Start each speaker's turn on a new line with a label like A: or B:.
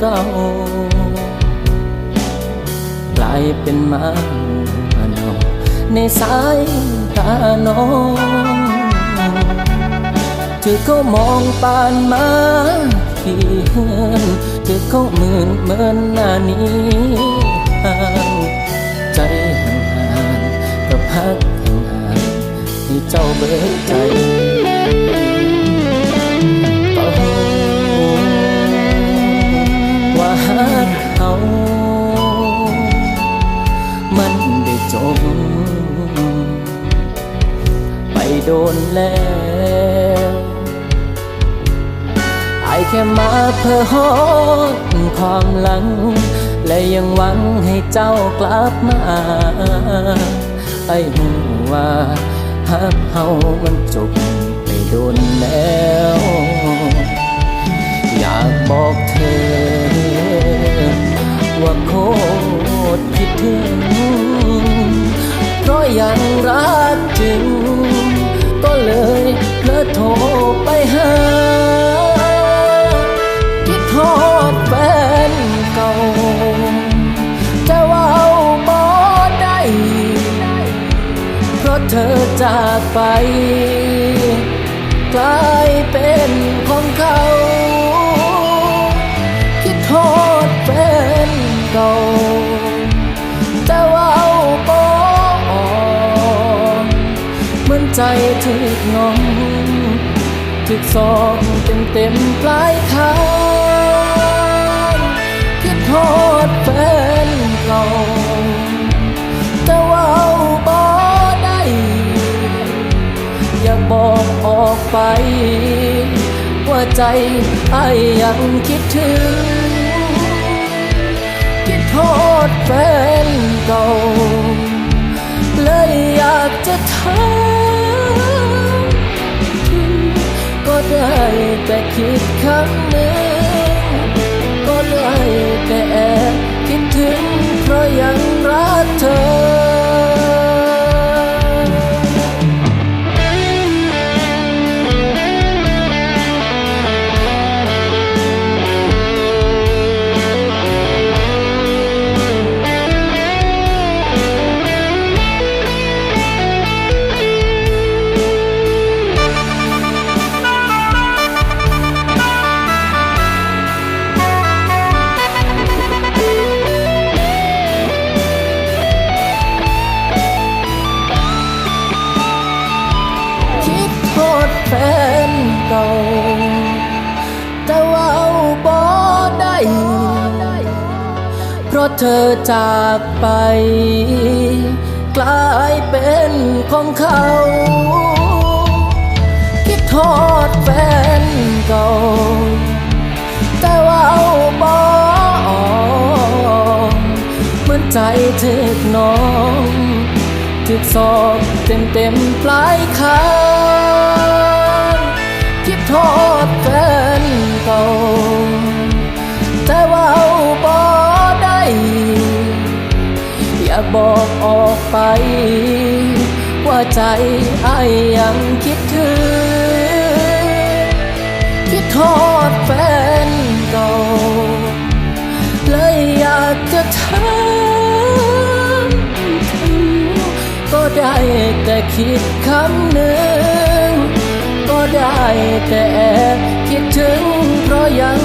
A: เก่า กลายเป็นหมาเนาในสายตาน้องถือเขามองปานมาขี้เฮือนถือเขาหมื่นเหมินหน้านี้ห่างใจห่างๆกับฮักห่างๆให้เจ้าเบิกใจ ดนแล้วไอแค่มาเพื่อฮอดความหลัง และยังหวังให้เจ้ากลับมา ไอหูว่าฮักเฮามันจบไปโดนแล้ว อยากบอกเธอ ว่าโคตรคิดถึงเพราะยังรัก ก็เลยเลอโทรไปหาคิดทอดแฟนเก่าจะว่าเอาบ่ได้ เพราะเธอจากไป กลายเป็นของเขา ใจถึกน้องถึกสองเต็มเต็มปลายทางคิดโทษแฟนเก่าแต่ว่าเอาบอได้อย่าบอกออกไป ว่าใจไอ้ยังคิดถึง คิดโทษแฟนเก่าเลยอยากจะถาม แต่คิ เธอจากไป กลายเป็นของเขา คิดโทษแฟนเก่า แต่ว่าเอาบ่เหมือนใจถึกน้องถึกสอบเต็มเต็มปลายคา บอกออกไป ว่าใจไอ้ยังคิดถึง คิดโทษแฟนเก่าเลยอยากจะถามถึงก็ได้แต่คิดคำหนึ่ง ก็ได้แต่แอบคิดถึงเพราะยัง